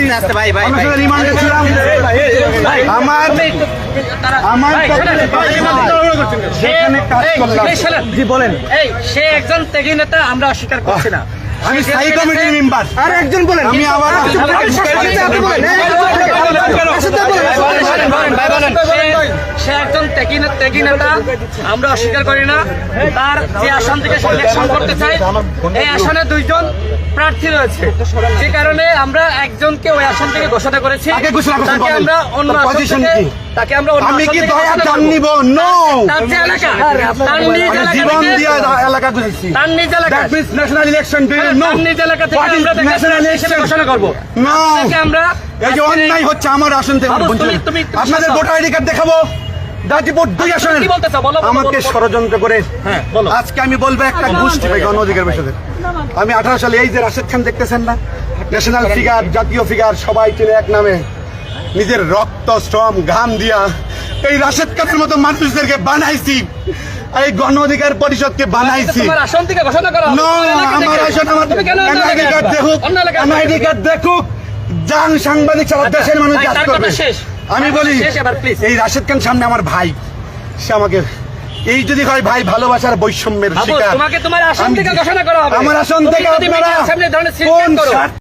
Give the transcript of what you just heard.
আছি আস্তে, আস্তে, ভাই, ভাই, আমরা রিমান্ডে ছিলাম আমার আমার সেখানে কাজ করলাম জি বলেন সে একজন ত্যাগী নেতা আমরা অস্বীকার করছি না আমি স্থায়ী কমিটির মেম্বার আর একজন বলেন আমি আবার সে- একজন ত্যাগী নেতা আমরা অস্বীকার করি না তার যে আসন থেকে সে ইলেকশন করতে চাই এই আসনে দুইজন প্রার্থী রয়েছে যে কারণে আমরা একজনকে ওই আসন থেকে ঘোষণা করেছি। তাকে। আমরা অন্য আসন থেকে তাকে আমরা অন্য আমি কি দয়া দান নিব নো তার যে এলাকা। তার নিজ এলাকা জীবন দিয়ে এলাকা গুজেছি তার নিজ এলাকা। That means national election do know তার নিজ এলাকা থেকে আমরা ন্যাশনাল ইলেকশন ঘোষণা করব। নো তাকে আমরা এই যে অন্যায় হচ্ছে আমার আসন থেকে বঞ্চিত। আপনাদের। ভোটার আইডি কার্ড দেখাবো? গাজীপুর দুই আচ্ছা, আসনের আমাকে। ষড়যন্ত্র করে হ্যাঁ, আজকে আমি বলব একটা গোষ্ঠী গণ অধিকার আমি আঠারো সালে এই যে রাশেদ খান দেখতেছেন না ন্যাশনাল ফিগার জাতীয় ফিগার সবাই এক নামে নিজের রক্ত শ্রম ঘাম দিয়া এই রাশেদ খানের মতো মানুষদেরকে বানাইছি। এই গণ অধিকার পরিষদকে বানাইছি। তোমার এলাকা আমার। আসন এনআইডি কার্ড দেখুক এনআইডি কার্ড দেখুক যান সাংবাদিক সারা আচ্ছা, দেশের মানুষ কাজ করবে। আমি বলি। এই রাশেদ খান সামনে আমার ভাই। সে আমাকে এই যদি হয় ভাই ভালোবাসার বৈষম্যের শিকার। তোমাকে তোমার আসন থেকে ঘোষণা করা হবে। আমার আসন থেকে আপনারা কোন